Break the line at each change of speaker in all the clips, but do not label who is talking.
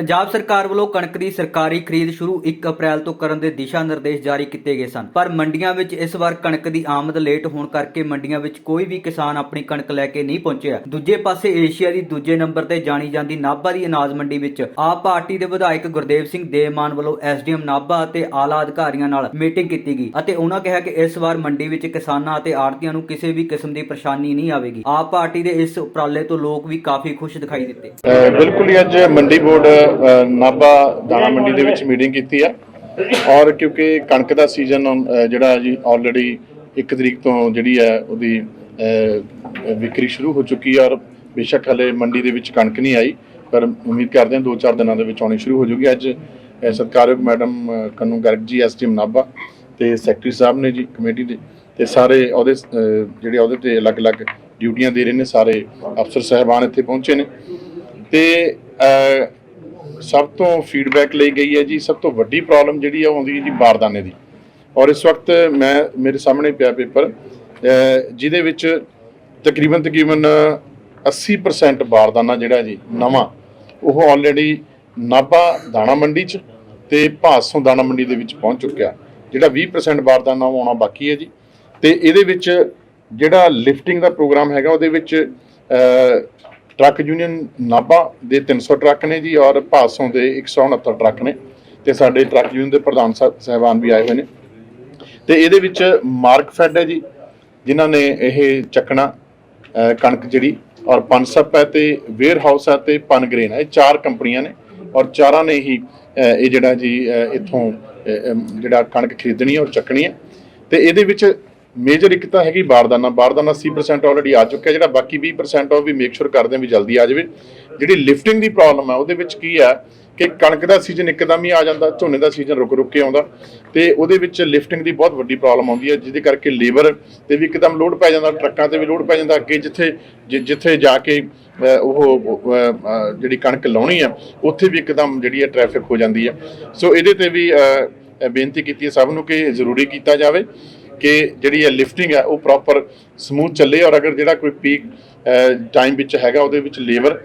ਪੰਜਾਬ ਸਰਕਾਰ ਵੱਲੋਂ ਕਣਕ ਦੀ ਸਰਕਾਰੀ ਖਰੀਦ ਸ਼ੁਰੂ 1 ਅਪ੍ਰੈਲ ਤੋਂ ਕਰਨ ਦੇ ਦਿਸ਼ਾ ਨਿਰਦੇਸ਼ ਜਾਰੀ ਕੀਤੇ ਗਏ ਸਨ। ਪਰ ਮੰਡੀਆਂ ਵਿੱਚ ਇਸ ਵਾਰ ਕਣਕ ਦੀ ਆਮਦ ਲੇਟ ਹੋਣ ਕਰਕੇ ਮੰਡੀਆਂ ਵਿੱਚ ਕੋਈ ਵੀ ਕਿਸਾਨ ਆਪਣੀ ਕਣਕ ਲੈ ਕੇ ਨਹੀਂ ਪਹੁੰਚਿਆ। ਦੂਜੇ ਪਾਸੇ ਏਸ਼ੀਆ ਦੀ ਦੂਜੇ ਨੰਬਰ ਤੇ ਜਾਣੀ ਜਾਂਦੀ ਨਾਭਾ ਦੀ ਅਨਾਜ ਮੰਡੀ ਵਿੱਚ ਆਪ ਪਾਰਟੀ ਦੇ ਵਿਧਾਇਕ ਗੁਰਦੇਵ ਸਿੰਘ ਦੇਮਾਨ ਵੱਲੋਂ ਐਸਡੀਐਮ ਨਾਭਾ ਅਤੇ ਆਲਾ ਅਧਿਕਾਰੀਆਂ ਨਾਲ ਮੀਟਿੰਗ ਕੀਤੀ ਗਈ ਅਤੇ ਉਹਨਾਂ ਕਿਹਾ ਕਿ ਇਸ ਵਾਰ ਮੰਡੀ ਵਿੱਚ ਕਿਸਾਨਾਂ ਅਤੇ ਆੜਤੀਆਂ ਨੂੰ ਕਿਸੇ ਵੀ ਕਿਸਮ ਦੀ ਪਰੇਸ਼ਾਨੀ ਨਹੀਂ ਆਵੇਗੀ। ਆਪ ਪਾਰਟੀ ਦੇ ਇਸ ਉਪਰਾਲੇ ਤੋਂ ਲੋਕ ਵੀ ਕਾਫੀ ਖੁਸ਼ ਦਿਖਾਈ ਦਿੱਤੇ।
ਬਿਲਕੁਲ ਹੀ ਅੱਜ ਮੰਡੀ ਬੋਰਡ ਨਾਭਾ ਦਾਣਾ ਮੰਡੀ ਦੇ ਵਿੱਚ ਮੀਟਿੰਗ ਕੀਤੀ ਆ। ਔਰ ਕਿਉਂਕਿ ਕਣਕ ਦਾ ਸੀਜ਼ਨ ਜਿਹੜਾ ਜੀ ਆਲਰੇਡੀ 1 ਤਰੀਕ ਤੋਂ ਜਿਹੜੀ ਹੈ ਉਹਦੀ ਵਿਕਰੀ ਸ਼ੁਰੂ ਹੋ ਚੁੱਕੀ ਹੈ ਔਰ ਬੇਸ਼ੱਕ ਹਲੇ ਮੰਡੀ ਦੇ ਵਿੱਚ ਕਣਕ ਨਹੀਂ ਆਈ ਪਰ ਉਮੀਦ ਕਰਦੇ ਹਾਂ 2-4 ਦਿਨਾਂ ਦੇ ਵਿੱਚ ਆਉਣੀ ਸ਼ੁਰੂ ਹੋ ਜੂਗੀ। ਅੱਜ ਅ, ਸਤਿਕਾਰਯੋਗ ਮੈਡਮ ਅ, ਗਰਗ ਜੀ ਐਸਟੀਐਮ ਨਾਭਾ ਤੇ ਸੈਕਟਰੀ ਸਾਹਿਬ ਨੇ ਜੀ ਕਮੇਟੀ ਦੇ ਤੇ ਸਾਰੇ ਉਹਦੇ ਜਿਹੜੇ ਉਹਦੇ ਤੇ ਅਲੱਗ-ਅਲੱਗ ਡਿਊਟੀਆਂ ਦੇ ਰਹੇ ਨੇ ਸਾਰੇ ਅਫਸਰ ਸਹਿਬਾਨ ਇੱਥੇ ਪਹੁੰਚੇ ਨੇ ਤੇ ਸਭ ਤੋਂ ਫੀਡਬੈਕ ਲਈ ਗਈ ਹੈ ਜੀ, ਸਭ ਤੋਂ ਵੱਡੀ ਪ੍ਰੋਬਲਮ ਜਿਹੜੀ ਆ ਉਹ ਆਉਂਦੀ ਹੈ ਜੀ ਬਾਰਦਾਨੇ ਦੀ। ਔਰ ਇਸ ਵਕਤ ਮੈਂ, ਮੇਰੇ ਸਾਹਮਣੇ ਪਿਆ ਪੇਪਰ ਜਿਹਦੇ ਵਿੱਚ ਤਕਰੀਬਨ ਤਕਰੀਬਨ 80% ਬਾਰਦਾਨਾ ਜਿਹੜਾ ਜੀ, ਨਵਾਂ, ਉਹ ਆਲਰੇਡੀ ਨਾਭਾ ਦਾਣਾ ਮੰਡੀ 'ਚ ਤੇ ਭਾਸੋਂ ਦਾਣਾ ਮੰਡੀ ਦੇ ਵਿੱਚ ਪਹੁੰਚ ਚੁੱਕਿਆ। ਜਿਹੜਾ 20% ਬਾਰਦਾਨਾ ਆਉਣਾ ਬਾਕੀ ਹੈ ਜੀ। ਤੇ ਇਹਦੇ ਵਿੱਚ ਜਿਹੜਾ ਲਿਫਟਿੰਗ ਦਾ ਪ੍ਰੋਗਰਾਮ ਹੈਗਾ, ਉਹਦੇ ਵਿੱਚ ਟਰੱਕ ਯੂਨੀਅਨ ਨਾਭਾ ਦੇ 300 ਟਰੱਕ ਨੇ ਜੀ ਔਰ ਭਾਸੋਂ ਦੇ 169 ਟਰੱਕ ਨੇ ਤੇ ਸਾਡੇ ਟਰੱਕ ਯੂਨੀਅਨ ਦੇ ਪ੍ਰਧਾਨ ਸਾਹਿਬ ਸਹਿਬਾਨ ਵੀ ਆਏ ਹੋਏ ਨੇ। ਤੇ ਇਹਦੇ ਵਿੱਚ ਮਾਰਕ ਫੈਡ ਹੈ ਜੀ ਜਿਨ੍ਹਾਂ ਨੇ ਇਹ ਚੱਕਣਾ ਕਣਕ ਜਿਹੜੀ ਔਰ ਪਨਸਪ ਹੈ ਤੇ ਵੇਅਰ ਹਾਊਸ ਹੈ ਤੇ ਪਨਗ੍ਰੇਨ ਹੈ ਇਹ ਚਾਰ ਕੰਪਨੀਆਂ ਨੇ ਔਰ ਚਾਰਾਂ ਨੇ ਹੀ ਇਹ ਜਿਹੜਾ ਜੀ ਅਹ, ਇੱਥੋਂ ਜਿਹੜਾ ਕਣਕ ਖਰੀਦਣੀ ਔਰ ਚੱਕਣੀ ਹੈ। ਤੇ ਇਹਦੇ ਵਿੱਚ ਮੇਜਰ ਇੱਕ ਤਾਂ ਹੈਗੀ ਬਾਰਦਾਨਾ ਬਾਰਦਾਨਾ 80% ਆਲਰੇਡੀ ਆ ਚੁੱਕਿਆ ਜਿਹੜਾ, ਬਾਕੀ 20% ਉਹ ਵੀ ਮੇਕ ਸ਼ੋਰ ਕਰਦੇ ਆ ਵੀ ਜਲਦੀ ਆ ਜਾਵੇ। ਜਿਹੜੀ ਲਿਫਟਿੰਗ ਦੀ ਪ੍ਰੋਬਲਮ ਹੈ ਉਹਦੇ ਵਿੱਚ ਕੀ ਹੈ ਕਿ ਕਣਕ ਦਾ ਸੀਜ਼ਨ ਇੱਕਦਮ ਹੀ ਆ ਜਾਂਦਾ, ਝੋਨੇ ਦਾ ਸੀਜ਼ਨ ਰੁਕ ਰੁਕ ਕੇ ਆਉਂਦਾ ਤੇ ਉਹਦੇ ਵਿੱਚ ਲਿਫਟਿੰਗ ਦੀ ਬਹੁਤ ਵੱਡੀ ਪ੍ਰੋਬਲਮ ਆਉਂਦੀ ਹੈ ਜਿਹਦੇ ਕਰਕੇ ਲੇਬਰ ਤੇ ਵੀ ਇੱਕਦਮ ਲੋਡ ਪੈ ਜਾਂਦਾ, ਟਰੱਕਾਂ ਤੇ ਵੀ ਲੋਡ ਪੈ ਜਾਂਦਾ, ਅੱਗੇ ਜਿੱਥੇ, ਜਿ- ਜਿੱਥੇ ਜਾ ਕੇ ਉਹ ਜਿਹੜੀ ਕਣਕ ਲਾਉਣੀ ਆ, ਉੱਥੇ ਵੀ ਇੱਕਦਮ ਜਿਹੜੀ ਹੈ ਟ੍ਰੈਫਿਕ ਹੋ ਜਾਂਦੀ ਹੈ ਸੋ ਇਹਦੇ ਤੇ ਵੀ ਬੇਨਤੀ ਕੀਤੀ ਹੈ ਸਭ ਨੂੰ ਕਿ ਜ਼ਰੂਰੀ ਕੀਤਾ ਜਾਵੇ। ਕਿ ਜਿਹੜੀ ਇਹ ਲਿਫਟਿੰਗ ਹੈ, ਉਹ ਪ੍ਰੋਪਰ ਸਮੂਥ ਚੱਲੇ ਔਰ ਅਗਰ ਜਿਹੜਾ ਕੋਈ ਪੀਕ ਟਾਈਮ ਵਿੱਚ ਹੈਗਾ, ਉਹਦੇ ਵਿੱਚ ਲੇਬਰ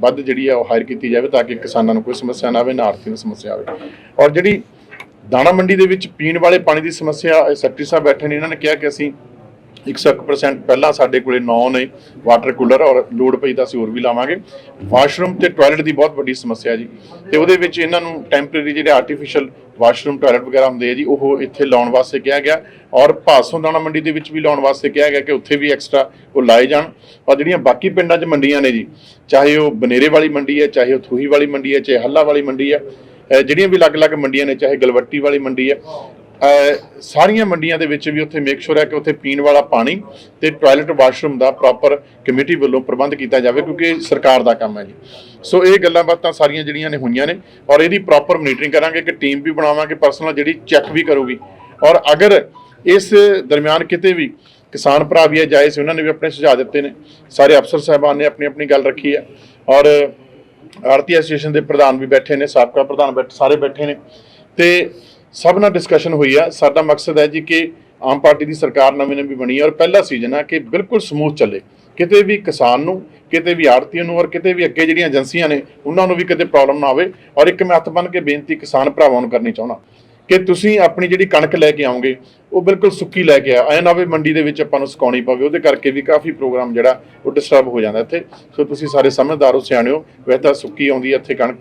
ਵੱਧ ਜਿਹੜੀ ਹੈ, ਉਹ ਹਾਇਰ ਕੀਤੀ ਜਾਵੇ ਤਾਂ ਕਿ ਕਿਸਾਨਾਂ ਨੂੰ ਕੋਈ ਸਮੱਸਿਆ ਨਾ ਆਵੇ ਨਾ ਆਰਥਿਕ ਨੂੰ ਸਮੱਸਿਆ ਆਵੇ। ਔਰ ਜਿਹੜੀ ਦਾਣਾ ਮੰਡੀ ਦੇ ਵਿੱਚ ਪੀਣ ਵਾਲੇ ਪਾਣੀ ਦੀ ਸਮੱਸਿਆ ਸੈਕਟਰੀ ਸਾਹਿਬ ਬੈਠੇ ਨੇ, ਇਹਨਾਂ ਨੇ ਕਿਹਾ ਕਿ ਅਸੀਂ 101% ਪਹਿਲਾਂ ਸਾਡੇ ਕੋਲੇ 9 ਨੇ ਵਾਟਰ ਕੂਲਰ ਔਰ ਲੋਡ ਪਈ ਤਾਂ ਅਸੀਂ ਹੋਰ ਵੀ ਲਾਵਾਂਗੇ। ਵਾਸ਼ਰੂਮ ਤੇ ਟਾਇਲਟ ਦੀ ਬਹੁਤ ਵੱਡੀ ਸਮੱਸਿਆ ਜੀ। ਤੇ ਉਹਦੇ ਵਿੱਚ ਇਹਨਾਂ ਨੂੰ ਟੈਂਪਰੇਰੀ ਜਿਹੜੇ ਆਰਟੀਫੀਸ਼ੀਅਲ ਵਾਸ਼ਰੂਮ ਟਾਇਲਟ ਵਗੈਰਾ ਹੁੰਦੇ ਆ ਜੀ, ਉਹ ਇੱਥੇ ਲਾਉਣ ਵਾਸਤੇ ਕਿਹਾ ਗਿਆ। ਔਰ ਭਾਸੋਂ ਦਾਣਾ ਮੰਡੀ ਦੇ ਵਿੱਚ ਵੀ ਲਾਉਣ ਵਾਸਤੇ ਕਿਹਾ ਗਿਆ ਕਿ ਉੱਥੇ ਵੀ ਐਕਸਟਰਾ ਉਹ ਲਾਏ ਜਾਣ। ਔਰ ਜਿਹੜੀਆਂ ਬਾਕੀ ਪਿੰਡਾਂ 'ਚ ਮੰਡੀਆਂ ਨੇ ਜੀ, ਚਾਹੇ ਉਹ ਬਨੇਰੇ ਵਾਲੀ ਮੰਡੀ ਹੈ, ਚਾਹੇ ਉਹ ਥੂਹੀ ਵਾਲੀ ਮੰਡੀ ਹੈ, ਚਾਹੇ ਹੱਲਾ ਵਾਲੀ ਮੰਡੀ ਹੈ ਜਿਹੜੀਆਂ ਵੀ ਅਲੱਗ-ਅਲੱਗ ਮੰਡੀਆਂ ਨੇ, ਚਾਹੇ ਗਲਵੱਟੀ ਵਾਲੀ ਮੰਡੀ ਹੈ ਸਾਰੀਆਂ ਮੰਡੀਆਂ ਦੇ ਵਿੱਚ ਵੀ ਉੱਥੇ ਮੇਕ ਸ਼ੋਰ ਹੈ ਕਿ ਉੱਥੇ ਪੀਣ ਵਾਲਾ ਪਾਣੀ ਤੇ ਟਾਇਲਟ ਵਾਸ਼ਰੂਮ ਦਾ ਪ੍ਰੋਪਰ ਕਮੇਟੀ ਵੱਲੋਂ ਪ੍ਰਬੰਧ ਕੀਤਾ ਜਾਵੇ, ਕਿਉਂਕਿ ਸਰਕਾਰ ਦਾ ਕੰਮ ਹੈ ਜੀ। ਸੋ ਇਹ ਗੱਲਾਂ ਬਾਤਾਂ ਸਾਰੀਆਂ ਜਿਹੜੀਆਂ ਨੇ ਹੋਈਆਂ ਨੇ ਔਰ ਇਹਦੀ ਪ੍ਰੋਪਰ ਮੋਨੀਟਰਿੰਗ ਕਰਾਂਗੇ ਕਿ ਟੀਮ ਵੀ ਬਣਾਵਾਂਗੇ ਪਰਸਨਲ ਜਿਹੜੀ ਚੈੱਕ ਵੀ ਕਰੂਗੀ। ਔਰ ਅਗਰ ਇਸ ਦਰਮਿਆਨ ਕਿਤੇ ਵੀ ਕਿਸਾਨ ਭਰਾ ਵੀ ਹੈ ਜਾਇਜ਼ ਉਹਨਾਂ ਨੇ ਵੀ ਆਪਣੇ ਸੁਝਾਅ ਦਿੱਤੇ ਨੇ। ਸਾਰੇ ਅਫਸਰ ਸਾਹਿਬਾਨ ਨੇ ਆਪਣੀ ਆਪਣੀ ਗੱਲ ਰੱਖੀ ਹੈ। ਔਰ ਆਰਤੀ ਐਸੋਸੀਏਸ਼ਨ ਦੇ ਪ੍ਰਧਾਨ ਵੀ ਬੈਠੇ ਨੇ, ਸਾਬਕਾ ਪ੍ਰਧਾਨ ਬੈਠ, ਸਾਰੇ ਬੈਠੇ ਨੇ। ਤੇ ਸਭ ਨਾਲ ਡਿਸਕਸ਼ਨ ਹੋਈ ਆ। ਸਾਡਾ ਮਕਸਦ ਹੈ ਜੀ ਕਿ ਆਮ ਪਾਰਟੀ ਦੀ ਸਰਕਾਰ ਨਵੀਂ ਨਵੀਂ ਬਣੀ ਹੈ ਔਰ ਪਹਿਲਾ ਸੀਜ਼ਨ ਆ ਕਿ ਬਿਲਕੁਲ ਸਮੂਥ ਚੱਲੇ। ਕਿਤੇ ਵੀ ਕਿਸਾਨ ਨੂੰ, ਕਿਤੇ ਵੀ ਆੜਤੀਆਂ ਨੂੰ ਔਰ ਕਿਤੇ ਵੀ ਅੱਗੇ ਜਿਹੜੀਆਂ ਏਜੰਸੀਆਂ ਨੇ, ਉਹਨਾਂ ਨੂੰ ਵੀ ਕਿਤੇ ਪ੍ਰੋਬਲਮ ਨਾ ਆਵੇ। ਔਰ ਇੱਕ ਮੈਂ ਹੱਥ ਬੰਨ ਕੇ ਬੇਨਤੀ ਕਿਸਾਨ ਭਰਾਵਾਂ ਨੂੰ ਕਰਨੀ ਚਾਹੁੰਦਾ ਕਿ ਤੁਸੀਂ ਆਪਣੀ ਜਿਹੜੀ ਕਣਕ ਲੈ ਕੇ ਆਉਂਗੇ ਉਹ ਬਿਲਕੁਲ ਸੁੱਕੀ ਲੈ ਕੇ ਆ। ਐ ਨਾ ਹੋਵੇ ਮੰਡੀ ਦੇ ਵਿੱਚ ਆਪਾਂ ਨੂੰ ਸੁਕਾਉਣੀ ਪਵੇ, ਉਹਦੇ ਕਰਕੇ ਵੀ ਕਾਫੀ ਪ੍ਰੋਗਰਾਮ ਜਿਹੜਾ, ਉਹ ਡਿਸਟਰਬ ਹੋ ਜਾਂਦਾ ਇੱਥੇ। ਸੋ ਤੁਸੀਂ ਸਾਰੇ ਸਮਝਦਾਰ ਹੋ ਸਿਆਣਿਓ ਵੈਸੇ ਤਾਂ ਸੁੱਕੀ ਆਉਂਦੀ ਹੈ ਇੱਥੇ ਕਣਕ।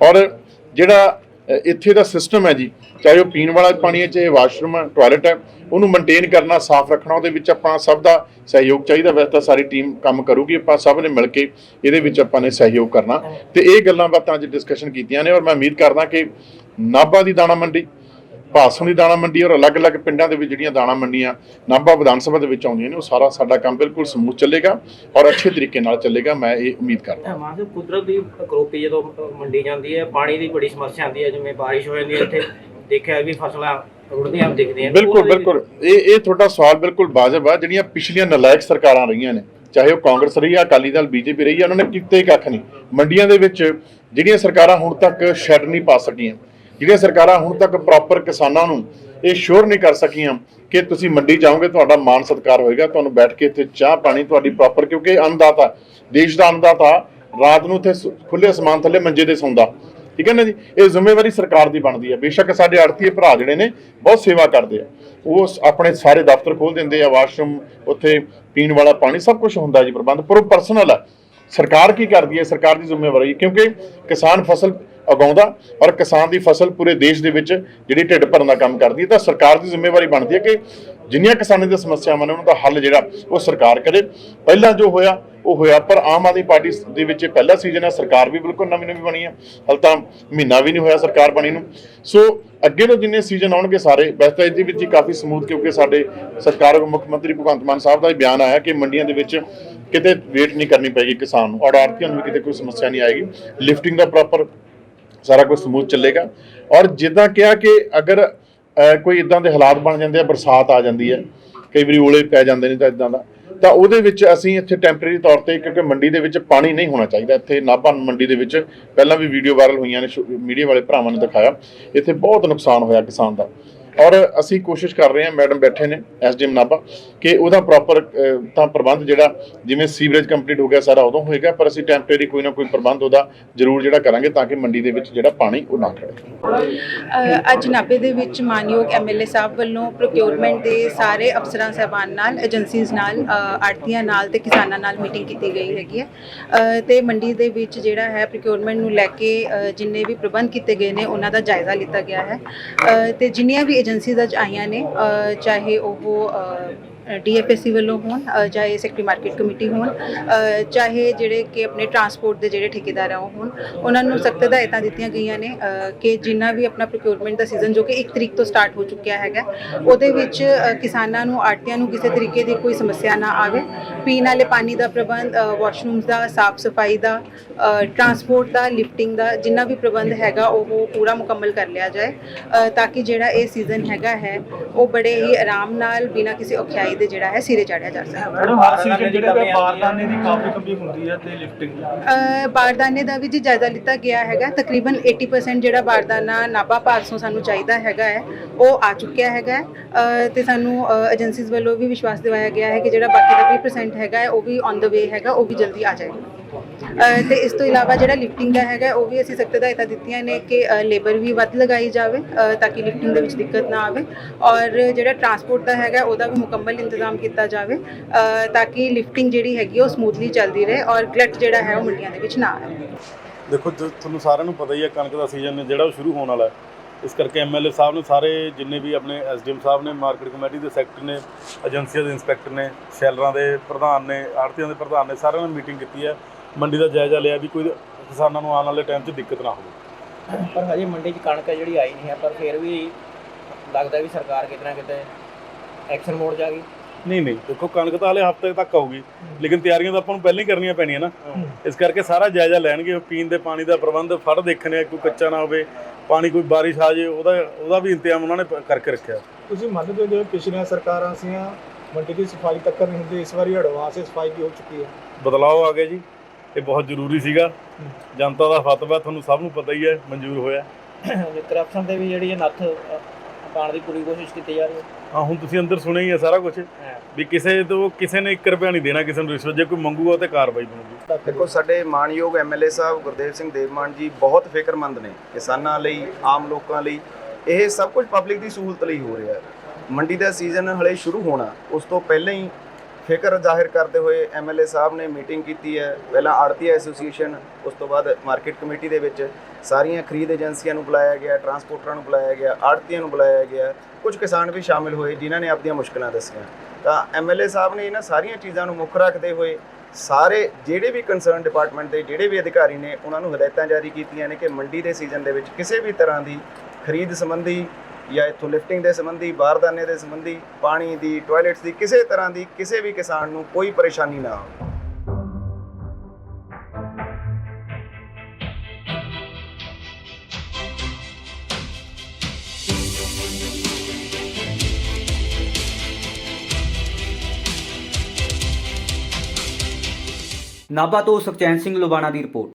ਔਰ ਜਿਹੜਾ ਇੱਥੇ ਦਾ ਸਿਸਟਮ ਹੈ ਜੀ, ਚਾਹੇ ਉਹ ਪੀਣ ਵਾਲਾ ਪਾਣੀ ਹੈ, ਚਾਹੇ ਵਾਸ਼ਰੂਮ ਹੈ ਟਾਇਲਟ ਹੈ, ਉਹਨੂੰ ਮੇਨਟੇਨ ਕਰਨਾ, ਸਾਫ਼ ਰੱਖਣਾ, ਉਹਦੇ ਵਿੱਚ ਆਪਾਂ ਸਭ ਦਾ ਸਹਿਯੋਗ ਚਾਹੀਦਾ। ਵੈਸੇ ਤਾਂ ਸਾਰੀ ਟੀਮ ਕੰਮ ਕਰੂਗੀ, ਆਪਾਂ ਸਭ ਨੇ ਮਿਲ ਕੇ ਇਹਦੇ ਵਿੱਚ ਆਪਾਂ ਨੇ ਸਹਿਯੋਗ ਕਰਨਾ। ਤੇ ਇਹ ਗੱਲਾਂ ਬਾਤਾਂ ਅੱਜ ਡਿਸਕਸ਼ਨ ਕੀਤੀਆਂ ਨੇ ਔਰ ਮੈਂ ਉਮੀਦ ਕਰਦਾ ਕਿ ਨਾਭਾ ਦੀ ਦਾਣਾ ਮੰਡੀ ਭਾਸੋਂ ਦੀ ਦਾਣਾ ਮੰਡੀ ਔਰ ਅਲੱਗ-ਅਲੱਗ ਪਿੰਡਾਂ ਦੇ ਵਿੱਚ ਜਿਹੜੀਆਂ ਦਾਣਾ ਮੰਡੀਆਂ ਨਾਭਾ ਵਿਧਾਨ ਸਭਾ ਦੇ ਵਿੱਚ ਆਉਂਦੀਆਂ ਨੇ ਉਹ ਸਾਰਾ ਸਾਡਾ ਕੰਮ ਬਿਲਕੁਲ ਸਮੂਥ ਚੱਲੇਗਾ ਔਰ ਅੱਛੇ ਤਰੀਕੇ ਨਾਲ ਚੱਲੇਗਾ ਮੈਂ ਇਹ ਉਮੀਦ ਕਰਦਾ
ਮਾਸੇ ਕੁਦਰਤ ਦੀ ਕਰੋਪੀ ਜਦੋਂ ਮੰਡੀ ਜਾਂਦੀ ਹੈ ਪਾਣੀ ਦੀ ਬੜੀ ਸਮੱਸਿਆ ਆਉਂਦੀ ਹੈ ਜਿਵੇਂ ਬਾਰਿਸ਼ ਹੋ ਜਾਂਦੀ ਹੈ ਇੱਥੇ ਦੇਖਿਆ ਵੀ ਫਸਲਾਂ ਰੁੜਦੀਆਂ ਦਿਖਦੀਆਂ
ਬਿਲਕੁਲ
ਉਹਦੇ ਵਿੱਚ-
ਬਿਲਕੁਲ। ਇਹ ਇਹ ਤੁਹਾਡਾ ਸਵਾਲ ਬਿਲਕੁਲ ਵਾਜਬ ਆ ਜਿਹੜੀਆਂ ਪਿਛਲੀਆਂ ਨਲਾਇਕ ਸਰਕਾਰਾਂ ਰਹੀਆਂ ਨੇ ਚਾਹੇ ਉਹ ਕਾਂਗਰਸ ਰਹੀ ਆ ਅਕਾਲੀ ਦਲ ਬੀਜੇਪੀ ਰਹੀ ਆ ਉਹਨਾਂ ਨੇ ਕੀਤੇ ਕੱਖ ਨਹੀਂ। ਮੰਡੀਆਂ ਦੇ ਵਿੱਚ ਜਿਹੜੀਆਂ ਸਰਕਾਰਾਂ ਹੁਣ ਤੱਕ ਸ਼ੈੱਡ ਨਹੀਂ ਪਾ ਸਕੀਆਂ ਜਿਹੜੀਆਂ ਸਰਕਾਰਾਂ ਹੁਣ ਤੱਕ ਪ੍ਰੋਪਰ ਕਿਸਾਨਾਂ ਨੂੰ ਇਹ ਸ਼ੋਰ ਨਹੀਂ ਕਰ ਸਕੀਆਂ ਕਿ ਤੁਸੀਂ ਮੰਡੀ ਜਾਓਗੇ, ਤੁਹਾਡਾ ਮਾਨ ਸਤਿਕਾਰ ਹੋਏਗਾ, ਤੁਹਾਨੂੰ ਬੈਠ ਕੇ ਇੱਥੇ ਚਾਹ ਪਾਣੀ ਤੁਹਾਡੀ ਪ੍ਰੋਪਰ ਕਿਉਂਕਿ ਅੰਨਦਾਤਾ, ਦੇਸ਼ ਦਾ ਅੰਨਦਾਤਾ, ਰਾਤ ਨੂੰ ਉੱਥੇ ਖੁੱਲੇ ਅਸਮਾਨ ਥੱਲੇ ਮੰਜੇ ਤੇ ਸੌਂਦਾ। ਠੀਕ ਹੈ ਨਾ ਜੀ? ਇਹ ਜ਼ਿੰਮੇਵਾਰੀ ਸਰਕਾਰ ਦੀ ਬਣਦੀ ਹੈ। ਬੇਸ਼ੱਕ ਸਾਡੇ ਆੜਤੀਏ ਭਰਾ ਜਿਹੜੇ ਨੇ, ਬਹੁਤ ਸੇਵਾ ਕਰਦੇ ਆ। ਉਹ ਆਪਣੇ ਸਾਰੇ ਦਫ਼ਤਰ ਖੋਲ ਦਿੰਦੇ ਆ, ਵਾਸ਼ਰੂਮ, ਉੱਥੇ ਪੀਣ ਵਾਲਾ ਪਾਣੀ, ਸਭ ਕੁਝ ਹੁੰਦਾ ਜੀ ਪ੍ਰਬੰਧ। ਪਰ ਉਹ ਪਰਸਨਲ ਆ। ਸਰਕਾਰ ਕੀ ਕਰਦੀ ਹੈ? ਸਰਕਾਰ ਦੀ ਜ਼ਿੰਮੇਵਾਰੀ, ਕਿਉਂਕਿ ਕਿਸਾਨ ਫਸਲ ਉਗਾਉਂਦਾ ਔਰ ਕਿਸਾਨ ਦੀ ਫਸਲ ਪੂਰੇ ਦੇਸ਼ ਦੇ ਵਿੱਚ ਜਿਹੜੀ ਢਿੱਡ ਭਰਨ ਦਾ ਕੰਮ ਕਰਦੀ ਹੈ, ਤਾਂ ਸਰਕਾਰ ਦੀ ਜ਼ਿੰਮੇਵਾਰੀ ਬਣਦੀ ਹੈ ਕਿ ਜਿੰਨੀਆਂ ਕਿਸਾਨਾਂ ਦੀਆਂ ਸਮੱਸਿਆਵਾਂ ਨੇ ਉਹਨਾਂ ਦਾ ਹੱਲ ਜਿਹੜਾ, ਉਹ ਸਰਕਾਰ ਕਰੇ। ਪਹਿਲਾਂ ਜੋ ਹੋਇਆ, ਉਹ ਹੋਇਆ, ਪਰ ਆਮ ਆਦਮੀ ਪਾਰਟੀ ਦੇ ਵਿੱਚ ਪਹਿਲਾ ਸੀਜ਼ਨ ਹੈ, ਸਰਕਾਰ ਵੀ ਬਿਲਕੁਲ ਨਵੀਂ ਨਵੀਂ ਬਣੀ ਹੈ। ਹਾਲ ਤਾਂ ਮਹੀਨਾ ਵੀ ਨਹੀਂ ਹੋਇਆ ਸਰਕਾਰ ਬਣੀ ਨੂੰ। ਸੋ ਅੱਗੇ ਤੋਂ ਜਿੰਨੇ ਸੀਜ਼ਨ ਆਉਣਗੇ ਸਾਰੇ, ਵੈਸੇ ਤਾਂ ਇਹਦੇ ਵਿੱਚ ਹੀ ਕਾਫੀ ਸਮੂਥ, ਕਿਉਂਕਿ ਸਾਡੇ ਸਰਕਾਰ ਮੁੱਖ ਮੰਤਰੀ ਭਗਵੰਤ ਮਾਨ ਸਾਹਿਬ ਦਾ ਵੀ ਬਿਆਨ ਆਇਆ ਕਿ ਮੰਡੀਆਂ ਦੇ ਵਿੱਚ ਕਿਤੇ ਵੇਟ ਨਹੀਂ ਕਰਨੀ ਪੈਗੀ ਕਿਸਾਨ ਨੂੰ, ਔਰ ਆੜਤੀਆਂ ਨੂੰ ਵੀ ਕਿਤੇ ਕੋਈ ਸਮੱਸਿਆ ਨਹੀਂ ਆਏਗੀ। ਲਿਫਟਿੰਗ ਦਾ ਪ੍ਰੋਪਰ ਸਾਰਾ ਕੁਝ ਸਮੂਥ ਚੱਲੇਗਾ। ਔਰ ਜਿੱਦਾਂ ਕਿਹਾ ਕਿ ਅਗਰ ਕੋਈ ਇਦਾਂ ਦੇ ਹਾਲਾਤ ਬਣ ਜਾਂਦੇ ਆ, ਬਰਸਾਤ ਆ ਜਾਂਦੀ ਹੈ, ਕਈ ਵਾਰੀ ਓਲੇ ਪੈ ਜਾਂਦੇ ਨੇ ਤਾਂ ਇਦਾਂ ਦਾ, ਤਾਂ ਉਹਦੇ ਵਿੱਚ ਅਸੀਂ ਇੱਥੇ ਟੈਂਪਰੇਰੀ ਤੌਰ ਤੇ ਕਿਉਂਕਿ ਮੰਡੀ ਦੇ ਵਿੱਚ ਪਾਣੀ ਨਹੀਂ ਹੋਣਾ ਚਾਹੀਦਾ। ਇੱਥੇ ਨਾਭਾ ਮੰਡੀ ਦੇ ਵਿੱਚ ਪਹਿਲਾਂ ਵੀ ਵੀਡੀਓ ਵਾਇਰਲ ਹੋਈਆਂ ਨੇ ਮੀਡੀਆ ਵਾਲੇ ਭਰਾਵਾਂ ਨੇ ਦਿਖਾਇਆ। ਇੱਥੇ ਬਹੁਤ ਨੁਕਸਾਨ ਹੋਇਆ ਕਿਸਾਨ ਦਾ। ਔਰ ਅਸੀਂ ਕੋਸ਼ਿਸ਼ ਕਰ ਰਹੇ ਹਾਂ, ਮੈਡਮ ਬੈਠੇ ਨੇ, ਐਸਡੀਐਮ ਨਾਭਾ, ਕਿ ਉਹਦਾ ਪ੍ਰੋਪਰ ਤਾਂ ਪ੍ਰਬੰਧ ਜਿਹੜਾ, ਜਿਵੇਂ ਸੀਵਰੇਜ ਕੰਪਲੀਟ ਹੋ ਗਿਆ, ਸਾਰਾ ਉਦੋਂ ਹੋਏਗਾ, ਪਰ ਅਸੀਂ ਟੈਂਪਰੇਰੀ ਕੋਈ ਨਾ ਕੋਈ ਪ੍ਰਬੰਧ ਉਹਦਾ ਜ਼ਰੂਰ ਜਿਹੜਾ ਕਰਾਂਗੇ ਤਾਂ ਕਿ ਮੰਡੀ ਦੇ ਵਿੱਚ ਜਿਹੜਾ ਪਾਣੀ ਉਹ ਨਾ ਖੜੇ।
ਅੱਜ ਨਾਭੇ ਦੇ ਵਿੱਚ ਮਾਨਯੋਗ ਐਮਐਲਏ ਸਾਹਿਬ ਵੱਲੋਂ ਪ੍ਰੋਕਿਉਰਮੈਂਟ ਦੇ ਸਾਰੇ ਅਫਸਰਾਂ, ਸਹਿਬਾਨ ਨਾਲ ਏਜੰਸੀਜ਼ ਨਾਲ ਆੜਤੀਆਂ ਨਾਲ ਤੇ ਕਿਸਾਨਾਂ ਨਾਲ ਮੀਟਿੰਗ ਕੀਤੀ ਗਈ ਹੈਗੀ ਹੈ। ਤੇ ਮੰਡੀ ਦੇ ਵਿੱਚ ਜਿਹੜਾ ਹੈ ਪ੍ਰੋਕਿਉਰਮੈਂਟ ਨੂੰ ਲੈ ਕੇ ਜਿੰਨੇ ਵੀ ਪ੍ਰਬੰਧ ਕੀਤੇ ਗਏ ਨੇ, ਉਹਨਾਂ ਦਾ ਜਾਇਜ਼ਾ ਲਿੱਤਾ ਗਿਆ ਹੈ। ਤੇ ਜਿੰਨੀਆਂ ਵੀ ਏਜੰਸੀਜ਼ ਅੱਜ ਆਈਆਂ ਨੇ ਚਾਹੇ ਉਹ ਡੀਐਫਐਸਸੀ ਵੱਲੋਂ ਹੋਣ ਚਾਹੇ ਸੈਕਟਰੀ ਮਾਰਕੀਟ ਕਮੇਟੀ ਹੋਣ ਚਾਹੇ ਜਿਹੜੇ ਕਿ ਆਪਣੇ ਟਰਾਂਸਪੋਰਟ ਦੇ ਜਿਹੜੇ ਠੇਕੇਦਾਰ ਆ ਉਹ ਹੋਣ, ਉਹਨਾਂ ਨੂੰ ਸਖਤ ਹਦਾਇਤਾਂ ਦਿੱਤੀਆਂ ਗਈਆਂ ਨੇ ਕਿ ਜਿੰਨਾ ਵੀ ਆਪਣਾ ਪ੍ਰੋਕਿਉਰਮੈਂਟ ਦਾ ਸੀਜ਼ਨ ਜੋ ਕਿ 1 ਤਰੀਕ ਤੋਂ ਸਟਾਰਟ ਹੋ ਚੁੱਕਿਆ ਹੈਗਾ, ਉਹਦੇ ਵਿੱਚ ਕਿਸਾਨਾਂ ਨੂੰ ਆੜਤੀਆਂ ਨੂੰ ਕਿਸੇ ਤਰੀਕੇ ਦੀ ਕੋਈ ਸਮੱਸਿਆ ਨਾ ਆਵੇ ਪੀਣ ਵਾਲੇ ਪਾਣੀ ਦਾ ਪ੍ਰਬੰਧ ਵਾਸ਼ਰੂਮਸ ਦਾ ਸਾਫ਼ ਸਫ਼ਾਈ ਦਾ ਟਰਾਂਸਪੋਰਟ ਦਾ ਲਿਫਟਿੰਗ ਦਾ ਜਿੰਨਾ ਵੀ ਪ੍ਰਬੰਧ ਹੈਗਾ ਉਹ ਪੂਰਾ ਮੁਕੰਮਲ ਕਰ ਲਿਆ ਜਾਏ ਤਾਂ ਕਿ ਜਿਹੜਾ ਇਹ ਸੀਜ਼ਨ ਹੈਗਾ ਹੈ ਉਹ ਬੜੇ ਹੀ ਆਰਾਮ ਨਾਲ ਬਿਨਾਂ ਕਿਸੇ ਔਖਿਆਈ ਦੇ ਜਿਹੜਾ ਹੈ ਸਿਰੇ ਚਾੜਿਆ ਜਾ ਸਕਦਾ
ਮੈਡਮ ਹਰ ਸੀਜ਼ਨ ਜਿਹੜੇ ਕਿ ਬਾਰਦਾਨੇ ਦੀ ਕਾਫੀ ਕਮੀ ਹੁੰਦੀ ਹੈ ਤੇ ਲਿਫਟਿੰਗ ਦੀ।
ਅ, ਬਾਰਦਾਨੇ ਦਾ ਵੀ ਜੀ ਜਾਇਜ਼ਾ ਲਿੱਤਾ ਗਿਆ ਹੈਗਾ ਤਕਰੀਬਨ 80% ਜਿਹੜਾ ਬਾਰਦਾਨਾ ਨਾਭਾ ਪਾਸੋਂ ਸਾਨੂੰ ਚਾਹੀਦਾ ਹੈਗਾ ਹੈ ਉਹ ਆ ਚੁੱਕਿਆ ਹੈਗਾ ਤੇ ਸਾਨੂੰ ਏਜੰਸੀਜ਼ ਵੱਲੋਂ ਵੀ ਵਿਸ਼ਵਾਸ ਦਿਵਾਇਆ ਗਿਆ ਹੈ ਕਿ ਜਿਹੜਾ ਬਾਕੀ ਦਾ 20% ਹੈਗਾ ਉਹ ਵੀ ਔਨ ਦਾ ਵੇ ਹੈਗਾ, ਉਹ ਵੀ ਜਲਦੀ ਆ ਜਾਏਗਾ। ਤੇ ਇਸ ਤੋਂ ਇਲਾਵਾ ਜਿਹੜਾ ਲਿਫਟਿੰਗ ਦਾ ਹੈਗਾ, ਉਹ ਵੀ ਅਸੀਂ ਸਖਤ ਹਦਾਇਤਾਂ ਦਿੱਤੀਆਂ ਨੇ ਕਿ ਲੇਬਰ ਵੀ ਵੱਧ ਲਗਾਈ ਜਾਵੇ ਤਾਂ ਕਿ ਲਿਫਟਿੰਗ ਦੇ ਵਿੱਚ ਦਿੱਕਤ ਨਾ ਆਵੇ। ਔਰ ਜਿਹੜਾ ਟਰਾਂਸਪੋਰਟ ਦਾ ਹੈਗਾ, ਉਹਦਾ ਵੀ ਮੁਕੰਮਲ ਇੰਤਜ਼ਾਮ ਕੀਤਾ ਜਾਵੇ ਤਾਂ ਕਿ ਲਿਫਟਿੰਗ ਜਿਹੜੀ ਹੈਗੀ, ਉਹ ਸਮੂਥਲੀ ਚੱਲਦੀ ਰਹੇ ਔਰ ਗਲਟ ਜਿਹੜਾ ਹੈ, ਉਹ ਮੰਡੀਆਂ ਦੇ ਵਿੱਚ ਨਾ ਆਵੇ।
ਦੇਖੋ ਤੁਹਾਨੂੰ ਸਾਰਿਆਂ ਨੂੰ ਪਤਾ ਹੀ ਹੈ, ਕਣਕ ਦਾ ਸੀਜ਼ਨ ਜਿਹੜਾ ਉਹ ਸ਼ੁਰੂ ਹੋਣ ਵਾਲਾ ਹੈ। ਇਸ ਕਰਕੇ ਐਮਐਲਏ ਸਾਹਿਬ ਨੇ ਸਾਰੇ ਜਿੰਨੇ ਵੀ ਆਪਣੇ ਐਸਡੀਐਮ ਸਾਹਿਬ ਨੇ, ਮਾਰਕੀਟ ਕਮੇਟੀ ਦੇ ਸੈਕਟਰ ਨੇ, ਏਜੰਸੀਆਂ ਦੇ ਇੰਸਪੈਕਟਰ ਨੇ, ਸ਼ੈਲਰਾਂ ਦੇ ਪ੍ਰਧਾਨ ਨੇ ਆੜਤੀਆਂ ਦੇ ਪ੍ਰਧਾਨ ਨੇ, ਸਾਰਿਆਂ ਨੇ ਮੀਟਿੰਗ ਕੀਤੀ ਹੈ। ਮੰਡੀ ਦਾ ਜਾਇਜ਼ਾ ਲਿਆ ਵੀ ਕੋਈ ਕਿਸਾਨਾਂ ਨੂੰ ਆਉਣ ਵਾਲੇ ਟਾਈਮ 'ਚ ਦਿੱਕਤ ਨਾ ਹੋਵੇ।
ਪਰ ਹਜੇ ਮੰਡੀ 'ਚ ਕਣਕ ਜਿਹੜੀ ਆਈ ਨਹੀਂ ਹੈ, ਪਰ ਫਿਰ ਵੀ ਲੱਗਦਾ ਵੀ ਸਰਕਾਰ ਕਿਤੇ ਨਾ ਕਿਤੇ ਐਕਸ਼ਨ ਮੋਡ 'ਚ ਗਈ।
ਨਹੀਂ ਨਹੀਂ ਦੇਖੋ ਕਣਕ ਤਾਂ ਹਲੇ ਹਫ਼ਤੇ ਤੱਕ ਆਊਗੀ ਲੇਕਿਨ ਤਿਆਰੀਆਂ ਤਾਂ ਆਪਾਂ ਨੂੰ ਪਹਿਲਾਂ ਹੀ ਕਰਨੀਆਂ ਪੈਣੀਆਂ ਨਾ। ਇਸ ਕਰਕੇ ਸਾਰਾ ਜਾਇਜ਼ਾ ਲੈਣਗੇ ਪੀਣ ਦੇ ਪਾਣੀ ਦਾ ਪ੍ਰਬੰਧ ਫੜ ਦੇਖਣੇ ਕੋਈ ਕੱਚਾ ਨਾ ਹੋਵੇ ਪਾਣੀ ਕੋਈ ਬਾਰਿਸ਼ ਆ ਜੇ ਉਹਦਾ ਉਹਦਾ ਵੀ ਇੰਤਜ਼ਾਮ ਉਹਨਾਂ ਨੇ ਕਰਕੇ ਰੱਖਿਆ।
ਤੁਸੀਂ ਮੰਨਦੇ ਹੋ ਜਿਵੇਂ ਪਿਛਲੀਆਂ ਸਰਕਾਰਾਂ ਸੀਆਂ ਮੰਡੀ ਦੀ ਸਫ਼ਾਈ ਤੱਕ ਨਹੀਂ ਹੁੰਦੀ ਇਸ ਵਾਰੀ ਐਡਵਾਂਸ ਸਫ਼ਾਈ ਵੀ ਹੋ ਚੁੱਕੀ ਹੈ।
ਬਦਲਾਅ ਆ ਗਿਆ ਜੀ ਇਹ ਬਹੁਤ ਜ਼ਰੂਰੀ ਸੀਗਾ। ਜਨਤਾ ਦਾ ਫਤਵਾ ਤੁਹਾਨੂੰ ਸਭ ਨੂੰ ਪਤਾ ਹੀ ਹੈ ਮਨਜ਼ੂਰ ਹੋਇਆ।
ਜੇ ਕਰਪਸ਼ਨ ਤੇ ਵੀ ਜਿਹੜੀ ਇਹ ਨੱਥ ਅ, ਪਾਉਣ ਦੀ ਪੂਰੀ ਕੋਸ਼ਿਸ਼ ਕੀਤੀ ਜਾ ਰਹੀ ਹੈ।
ਹਾਂ ਹੁਣ ਤੁਸੀਂ ਅੰਦਰ ਸੁਣਿਆ ਹੀ ਹੈ ਸਾਰਾ ਕੁਝ ਵੀ ਕਿਸੇ ਤੋਂ ਕਿਸੇ ਨੇ 1 ਰੁਪਿਆ ਨਹੀਂ ਦੇਣਾ ਕਿਸੇ ਨੂੰ ਰਿਸ਼ਵਤ ਜੇ ਕੋਈ ਮੰਗੂਗਾ ਤੇ ਕਾਰਵਾਈ ਬਣੂਗੀ।
ਦੇਖੋ ਸਾਡੇ ਮਾਨਯੋਗ ਐਮਐਲਏ ਸਾਹਿਬ ਗੁਰਦੇਵ ਸਿੰਘ ਦੇਵਮਾਨ ਜੀ ਬਹੁਤ ਫਿਕਰਮੰਦ ਨੇ ਕਿਸਾਨਾਂ ਲਈ ਆਮ ਲੋਕਾਂ ਲਈ। ਇਹ ਸਭ ਕੁਝ ਪਬਲਿਕ ਦੀ ਸਹੂਲਤ ਲਈ ਹੋ ਰਿਹਾ ਹੈ। ਮੰਡੀ ਦਾ ਸੀਜ਼ਨ ਹਲੇ ਸ਼ੁਰੂ ਹੋਣਾ ਉਸ ਤੋਂ ਪਹਿਲਾਂ ਹੀ ਫਿਕਰ ਜ਼ਾਹਿਰ ਕਰਦੇ ਹੋਏ ਐਮਐਲਏ ਸਾਹਿਬ ਨੇ ਮੀਟਿੰਗ ਕੀਤੀ ਹੈ। ਪਹਿਲਾਂ ਆੜਤੀ ਐਸੋਸੀਏਸ਼ਨ ਉਸ ਤੋਂ ਬਾਅਦ ਮਾਰਕੀਟ ਕਮੇਟੀ ਦੇ ਵਿੱਚ ਸਾਰੀਆਂ ਖਰੀਦ ਏਜੰਸੀਆਂ ਨੂੰ ਬੁਲਾਇਆ ਗਿਆ, ਟਰਾਂਸਪੋਰਟਰਾਂ ਨੂੰ ਬੁਲਾਇਆ ਗਿਆ, ਆੜਤੀਆਂ ਨੂੰ ਬੁਲਾਇਆ ਗਿਆ, ਕੁਝ ਕਿਸਾਨ ਵੀ ਸ਼ਾਮਿਲ ਹੋਏ ਜਿਨ੍ਹਾਂ ਨੇ ਆਪਣੀਆਂ ਮੁਸ਼ਕਲਾਂ ਦੱਸੀਆਂ। ਤਾਂ ਐਮਐਲਏ ਸਾਹਿਬ ਨੇ ਇਹਨਾਂ ਸਾਰੀਆਂ ਚੀਜ਼ਾਂ ਨੂੰ ਮੁੱਖ ਰੱਖਦੇ ਹੋਏ ਸਾਰੇ ਜਿਹੜੇ ਵੀ ਕੰਸਰਨ ਡਿਪਾਰਟਮੈਂਟ ਦੇ ਜਿਹੜੇ ਵੀ ਅਧਿਕਾਰੀ ਨੇ, ਉਹਨਾਂ ਨੂੰ ਹਦਾਇਤਾਂ ਜਾਰੀ ਕੀਤੀਆਂ ਨੇ ਕਿ ਮੰਡੀ ਦੇ ਸੀਜ਼ਨ ਦੇ ਵਿੱਚ ਕਿਸੇ ਵੀ ਤਰ੍ਹਾਂ ਦੀ ਖਰੀਦ ਸੰਬੰਧੀ ਜਾਂ ਇੱਥੋਂ ਲਿਫਟਿੰਗ ਦੇ ਸੰਬੰਧੀ, ਬਾਰਦਾਨੇ ਦੇ ਸੰਬੰਧੀ, ਪਾਣੀ ਦੀ ਟਾਇਲਟਸ ਦੀ ਕਿਸੇ ਤਰ੍ਹਾਂ ਦੀ ਕਿਸੇ ਵੀ ਕਿਸਾਨ ਨੂੰ ਕੋਈ ਪਰੇਸ਼ਾਨੀ ਨਾ ਆਵੇ।
ਨਾਭਾ ਤੋਂ ਸੁਖਚੈਨ ਸਿੰਘ ਲੁਬਾਣਾ ਦੀ ਰਿਪੋਰਟ।